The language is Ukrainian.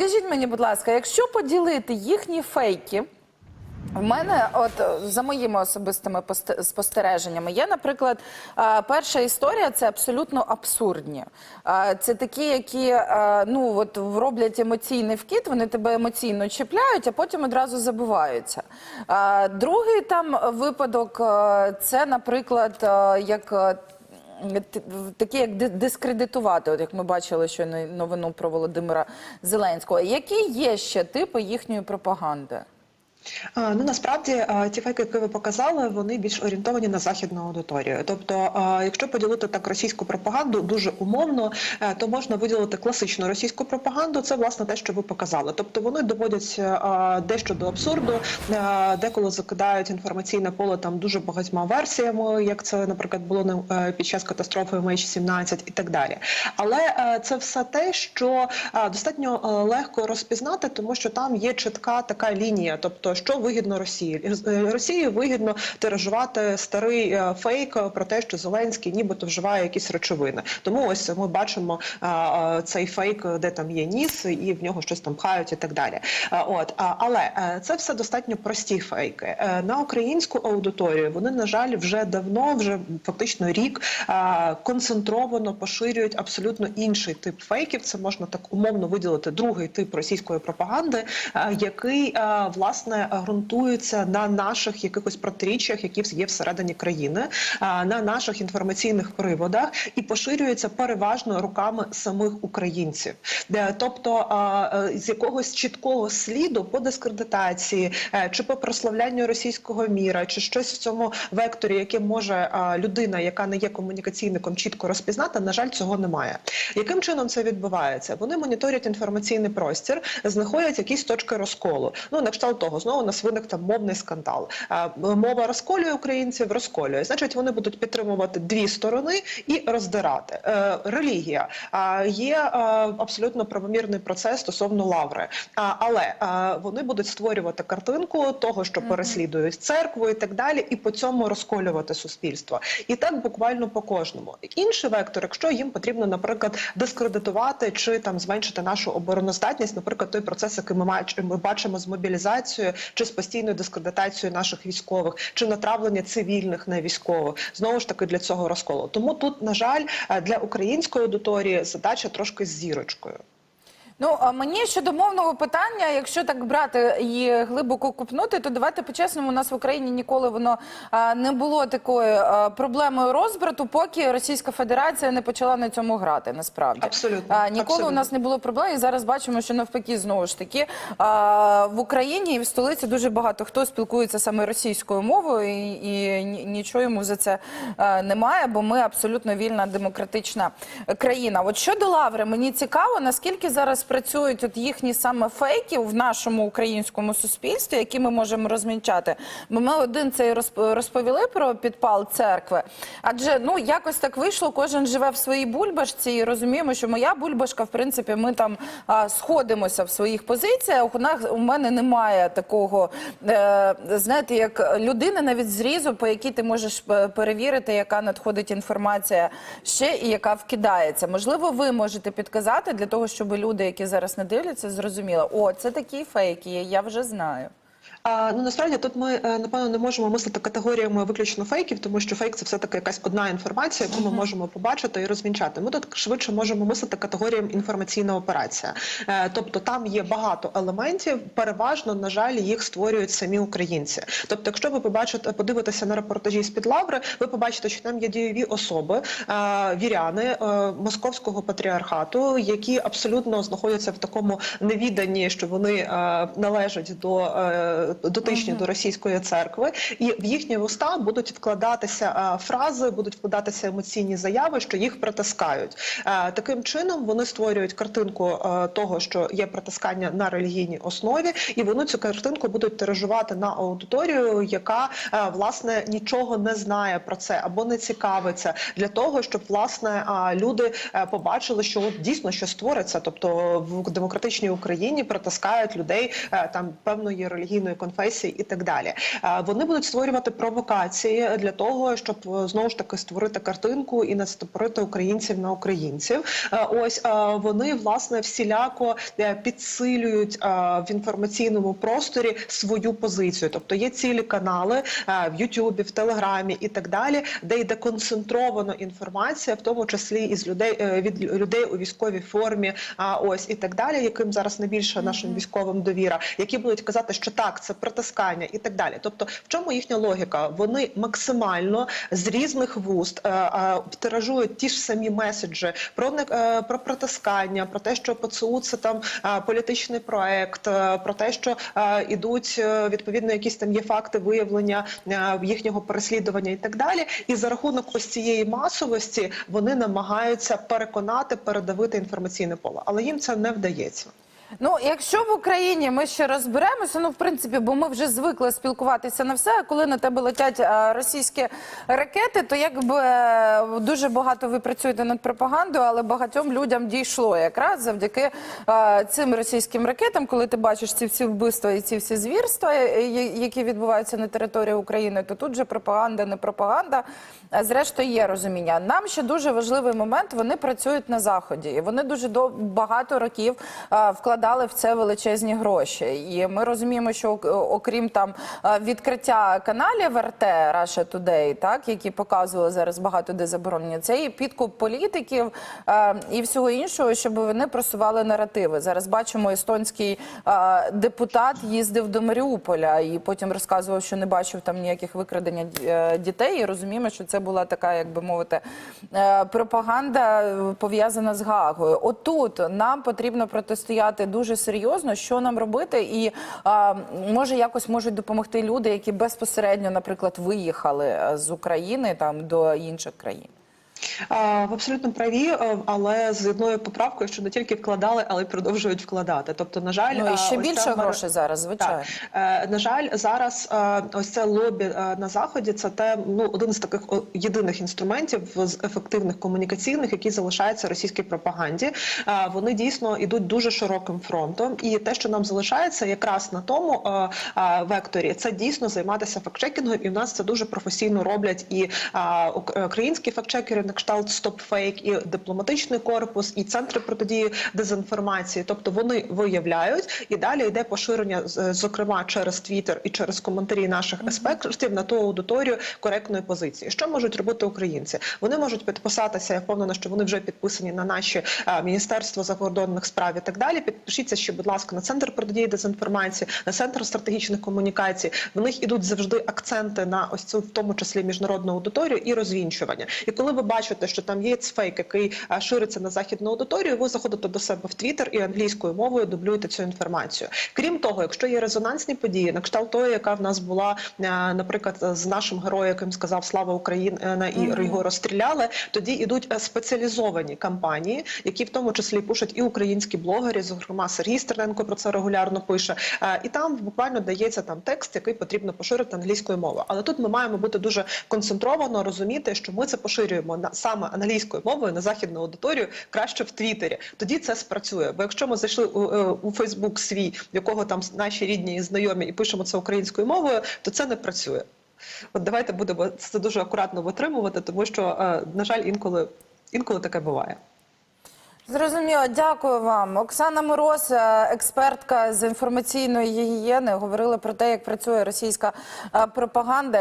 скажіть мені, будь ласка, якщо поділити їхні фейки. В мене, от за моїми особистими спостереженнями, є, наприклад, е, перша історія це абсолютно абсурдні. Е, Це такі, які е, ну от роблять емоційний вкид, вони тебе емоційно чіпляють, а потім одразу забуваються. Е, Другий там випадок е, це, наприклад, е, як. Такі, як ди- дискредитувати, от як ми бачили щойно новину про Володимира Зеленського. Які є ще типи їхньої пропаганди? Ну насправді ті фейки, які ви показали, вони більш орієнтовані на західну аудиторію. Тобто, якщо поділити так російську пропаганду дуже умовно, е, то можна виділити класичну російську пропаганду. Це власне те, що ви показали. Тобто вони доводять дещо до абсурду, деколи закидають інформаційне поле там дуже багатьма версіями, як це, наприклад, було е, під час катастрофи MH17 і так далі. Але е, це все те, що е, достатньо е, легко розпізнати, тому що там є чітка така лінія, тобто що вигідно Росії. Е, Росії вигідно тиражувати старий е, фейк про те, що Зеленський нібито вживає якісь речовини. Тому ось ми бачимо е, цей фейк, де там є ніс, і в нього щось там пхають і так далі. От але це все достатньо прості фейки. На українську аудиторію вони, на жаль, вже давно, вже фактично рік концентровано поширюють абсолютно інший тип фейків. Це можна так умовно виділити другий тип російської пропаганди, який власне ґрунтується на наших якихось протиріччях, які є всередині країни, на наших інформаційних приводах і поширюється переважно руками самих українців. Тобто е, з якогось чіткого сліду по дискредитації е, чи по прославлянню російського міра, чи щось в цьому векторі, яке може людина, яка не є комунікаційником, чітко розпізнати, на жаль, цього немає. Яким чином це відбувається? Вони моніторять інформаційний простір, знаходять якісь точки розколу. Ну на кшталт того, знову нас виник там мовний скандал. Е, Мова розколює українців, розколює. Значить, вони будуть підтримувати дві сторони і роздирати. Е, Релігія є е, абсолютно правомірний процес стосовно лаври, але вони будуть створювати картинку того, що переслідують церкву і так далі, і по цьому розколювати суспільство. І так буквально по кожному. Інший вектор, якщо їм потрібно, наприклад, дискредитувати чи там зменшити нашу обороноздатність, наприклад, той процес, який ми бачимо з мобілізацією чи з постійною дискредитацією наших військових, чи натравлення цивільних на військових, знову ж таки для цього розколу. Тому тут, на жаль, е, для української аудиторії задача трошки з зірочкою. Ну, а мені щодо мовного питання, якщо так брати і глибоко купнути, то давайте по-чесному, у нас в Україні ніколи воно а, не було такою а, проблемою розбрату, поки Російська Федерація не почала на цьому грати. Насправді Абсолютно, а, ніколи абсолютно. у нас не було проблем. І зараз бачимо, що навпаки, знову ж таки а, в Україні і в столиці дуже багато хто спілкується саме російською мовою, і, і нічого йому за це а, немає, бо ми абсолютно вільна демократична країна. От щодо лаври, мені цікаво, наскільки зараз працюють от їхні саме фейки в нашому українському суспільстві, які ми можемо розмінчати. Бо ми один цей розп- розповіли про підпал церкви. Адже ну якось так вийшло, кожен живе в своїй бульбашці і розуміємо, що моя бульбашка, в принципі, ми там а, сходимося в своїх позиціях. У нас у мене немає такого, е, знаєте, як людини навіть зрізу, по якій ти можеш е, перевірити, яка надходить інформація ще і яка вкидається. Можливо, ви можете підказати для того, щоб люди, які зараз не дивляться, зрозуміли, о, це такі фейки, я вже знаю. Ну насправді тут ми е, напевно не можемо мислити категоріями виключно фейків, тому що фейк це все таки якась одна інформація, яку ми можемо побачити і розвінчати. Ми тут швидше можемо мислити категоріям інформаційна операція. Е, тобто там є багато елементів, переважно, на жаль, їх створюють самі українці. Тобто, якщо ви побачите, подивитеся на репортажі з під лаври, ви побачите, що там є дієві особи, е, віряни московського патріархату, які абсолютно знаходяться в такому невіданні, що вони належать до дотичні до російської церкви, і в їхні вуста будуть вкладатися е, фрази, будуть вкладатися емоційні заяви, що їх притискають. Е, Таким чином вони створюють картинку е, того, що є притискання на релігійній основі, і вони цю картинку будуть тиражувати на аудиторію, яка власне нічого не знає про це або не цікавиться для того, щоб власне люди побачили, що от дійсно щось твориться, тобто в демократичній Україні притискають людей там певної релігійної конфесії і так далі. Е, Вони будуть створювати провокації для того, щоб е, знову ж таки створити картинку і наступити українців на українців. Е, Ось вони власне всіляко підсилюють в інформаційному просторі свою позицію. Тобто є цілі канали в Ютубі, в Телеграмі і так далі, де йде концентровано інформація, в тому числі із людей від людей у військовій формі. А ось і так далі, яким зараз найбільше нашим військовим довіра, які будуть казати, що так, це притискання і так далі. Тобто, в чому їхня логіка? Вони максимально з різних вуст е, е, тиражують ті ж самі меседжі про е, про притискання, про те, що ПЦУ це там е, політичний проект, е, про те, що е, ідуть відповідно якісь там є факти виявлення е, їхнього переслідування і так далі. І за рахунок ось цієї масовості вони намагаються переконати, передавити інформаційне поле, але їм це не вдається. Ну, якщо в Україні ми ще розберемося, ну в принципі, бо ми вже звикли спілкуватися на все. А коли на тебе летять е, російські ракети, то якби е, дуже багато ви працюєте над пропагандою, але багатьом людям дійшло якраз завдяки е, цим російським ракетам, коли ти бачиш ці всі вбивства і ці всі звірства, які відбуваються на території України, то тут же пропаганда, не пропаганда. А зрештою є розуміння. Нам ще дуже важливий момент. Вони працюють на заході, і вони дуже до багато років е, вкладали в це величезні гроші. І ми розуміємо, що ок- окрім там е, відкриття каналів РТ Russia Today, так які показували зараз багато де заборонення, це і підкуп політиків е, і всього іншого, щоб вони просували наративи. Зараз бачимо, естонський е, депутат їздив до Маріуполя і потім розказував, що не бачив там ніяких викрадення е, дітей. І розуміємо, що це була така, як би мовити, е, пропаганда е, пов'язана з Гаагою. Отут нам потрібно протистояти дуже серйозно, що нам робити, і а, може якось можуть допомогти люди, які безпосередньо, наприклад, виїхали е, з України там до інших країн. Ви абсолютно праві, е, але з одною поправкою, що не тільки вкладали, але й продовжують вкладати. Тобто, на жаль, Ну і ще більше мер- грошей зараз, звичайно. Так. Е, На жаль, зараз е, ось це лобі е, на заході. Це те ну один з таких єдиних інструментів з ефективних комунікаційних, які залишаються російській пропаганді. Е, Вони дійсно йдуть дуже широким фронтом, і те, що нам залишається, якраз на тому е, е, векторі, це дійсно займатися фактчекінгом, і в нас це дуже професійно роблять і е, українські фактчекери на кшталт StopFake, і дипломатичний корпус, і центри протидії дезінформації. Тобто вони виявляють і далі йде поширення, зокрема через Твіттер і через коментарі наших експертів на ту аудиторію коректної позиції. Що можуть робити українці? Вони можуть підписатися. Я впевнена, що вони вже підписані на наші е, міністерство закордонних справ і так далі. Підпишіться ще, будь ласка, на центр протидії дезінформації, на центр стратегічних комунікацій. В них ідуть завжди акценти на ось цю, в тому числі міжнародну аудиторію і розвінчування. І коли ви бачите, що там є фейк, який е, шириться на західну аудиторію, ви заходите до себе в Твіттер і англійською мовою дублюєте цю інформацію. Крім того, якщо є резонансні події, на кшталт тої, яка в нас була, е, наприклад, з нашим героєм, яким сказав Слава Україна і його розстріляли, тоді ідуть е, спеціалізовані кампанії, які в тому числі пишуть і українські блогери, зокрема Сергій Стерненко про це регулярно пише. Е, І там буквально дається там текст, який потрібно поширити англійською мовою. Але тут ми маємо бути дуже концентровано розуміти, що ми це поширюємо саме англійською мовою на західну аудиторію, краще в Твіттері. Тоді це спрацює. Бо якщо ми зайшли у, е, Фейсбук свій, якого там наші рідні і знайомі, і пишемо це українською мовою, то це не працює. От давайте будемо це дуже акуратно витримувати, тому що, е, на жаль, інколи інколи таке буває. Зрозуміло, дякую вам. Оксана Мороз, е, експертка з інформаційної гігієни, говорила про те, як працює російська пропаганда.